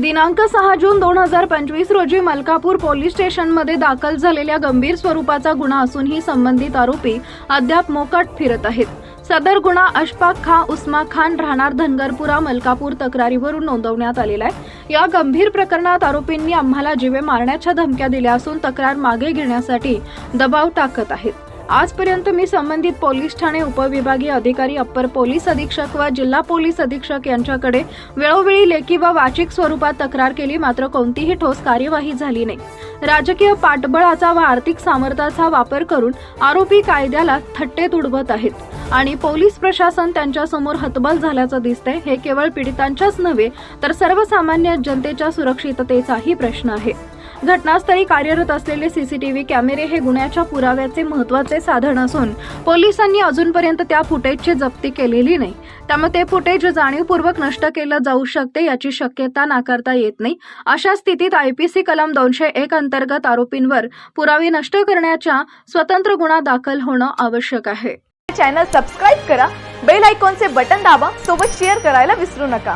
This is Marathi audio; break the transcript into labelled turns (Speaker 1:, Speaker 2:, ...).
Speaker 1: दिनांक सहा जून दोन हजार पंचवीस रोजी मलकापूर पोलीस स्टेशनमध्ये दाखल झालेल्या गंभीर स्वरूपाचा गुन्हा असूनही संबंधित आरोपी अद्याप मोकाट फिरत आहेत. सदर गुन्हा अशफाक खा उस्मा खान राहणार धनगरपुरा मलकापूर तक्रारीवरून नोंदवण्यात आलेला आहे. या गंभीर प्रकरणात आरोपींनी आम्हाला जीवे मारण्याच्या धमक्या दिल्या असून तक्रार मागे घेण्यासाठी दबाव टाकत आहेत. आजपर्यंत मी संबंधित पोलीस ठाणे उपविभागीय अधिकारी अप्पर पोलीस अधीक्षक व जिल्हा पोलीस अधीक्षक यांच्याकडे वेळोवेळी लेखी व वाचिक स्वरूपात तक्रार केली मात्र कोणतीही ठोस कार्यवाही झाली नाही. राजकीय पाठबळाचा व आर्थिक सामर्थ्याचा वापर करून आरोपी कायद्याला थट्टे तुडवत आहेत. आणि पोलीस प्रशासन त्यांच्यासमोर हतबल झाल्याचं दिसतंय हे केवळ पीडितांच्याच नव्हे तर सर्वसामान्य जनतेच्या सुरक्षिततेचाही प्रश्न आहे. घटनास्थळी कार्यरत असलेले सीसीटीव्ही कॅमेरे हे गुन्ह्याच्या पुराव्याचे महत्त्वाचे साधन असून पोलिसांनी अजूनपर्यंत त्या फुटेजची जप्ती केलेली नाही. त्यामुळे ते फुटेज जाणीवपूर्वक नष्ट केलं जाऊ शकते याची शक्यता नाकारता येत नाही. अशा स्थितीत आयपीसी कलम दोनशे एक अंतर्गत आरोपींवर पुरावे नष्ट करण्याच्या स्वतंत्र गुन्हा दाखल होणं आवश्यक आहे.
Speaker 2: चॅनल सबस्क्राईब करा बेल आयकॉनचे बटन दाबा सोबत शेअर करायला विसरू नका.